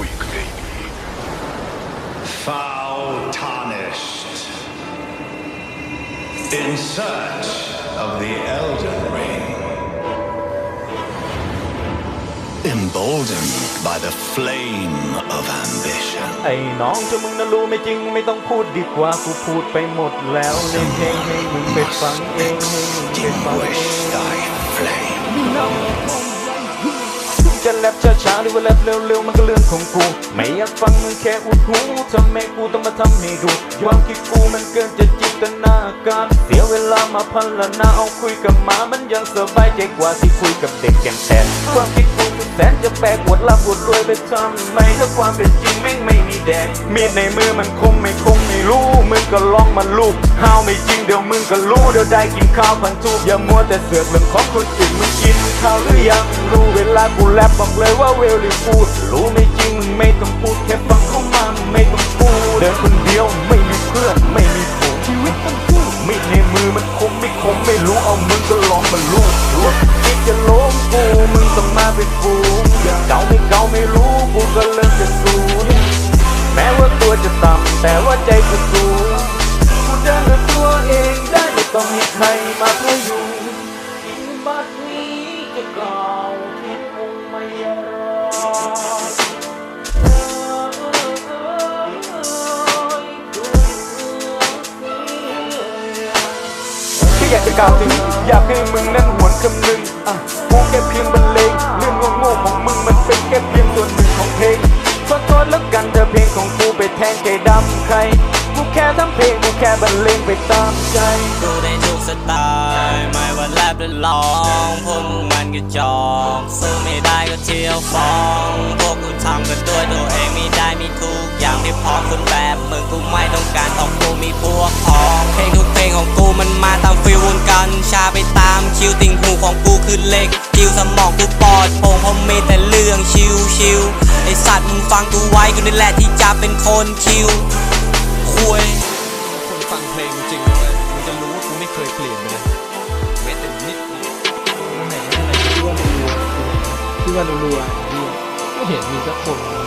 weak, baby. Foul tarnished. In search of the Elden Ring. Emboldened by the flame of ambition. ไอ้น้องถ้ามึงน่ะรู้ไม่จริงไม่ต้องพูดดีกว่ากูพูดไปหมดแล้วในเพลงให้มึงไปฟังเองให้มึงไป ฟังเอง Extinguish thy flame. จะ แรปช้าๆหรือว่าแรปเร็วๆมันก็เรื่องของกู ไม่อยากฟังมึงแค่อุดหูทำไมกูต้องมาทำให้ดูความคิดกูมันเกินจะจินตนาการ เสียเวลามาพันละนาเอาคุยกับหมามันยังสบายใจกว่าที่คุยกับเด็กแก่แทนความคิดกูสุด แสนจะแปลกปวดลาปวดรวยไปทำไมถ้าความเป็นจริงแม่งไม่มีแดง มีดในมือมันคมไม่คมไม่รู้ มึงก็ลองมันลูกห้าวไม่จริงเดี๋ยวมึงก็รู้เดี๋ยวได้กินข้าวพันทุกอย่ามัวแต่เสือกเรื่องของคนอื่นมึงกินข้าวหรือยังรู้เวลากูแรปบอกเลยว่าเวลลี่พูด รู้ไม่จริงมึงไม่ต้องพูดแค่ฟังเข้ามามึงไม่ต้องพูดเดินคนเดียว เป็นฝูงเก่าไม่เก่าไม่รู้กูก็เริ่มจะสูญแม้ว่าตัวจะต่ำแต่ว่าใจกูสูงกูเดินด้วยตัวเองได้ไม่ต้องให้ใครมาพยุงบัดนี้จะกล่าวคิดคงไม่รอแค่อยากจะกล่าวถึงอยากให้มึงนั้นห พลงไปแทนใจดำใครกูแค่ทำเพลงกูแค่บรรเลงไปตามใจดูได้ทุกสไตล์ไม่ว่าแรปหรือร้องพวกมึงมันก็จอกสู้ไม่ได้ก็เที่ยวฟ้องพวกกูทำกันด้วยตัวเองไม่ได้มีทุกอย่างที่พร้อมคนแบบมึงกูไม่ต้องการต้องกูมีพวก คือเล็กคิวสมองกูปลอดโปร่งเพราะมีแต่เรื่องชิวชิวๆไอสัตว์มึงฟังกูไว้กูนี่แหละที่จะเป็นคนคิวคุยคนฟังเพลงจริงๆเลยมันจะรู้ว่ากูไม่เคยเปลี่ยนไปเลยแม้แต่นิดเดียวที่ว่ารัวๆที่ว่ารัวๆนี่ไม่เห็นมีสักคนเลย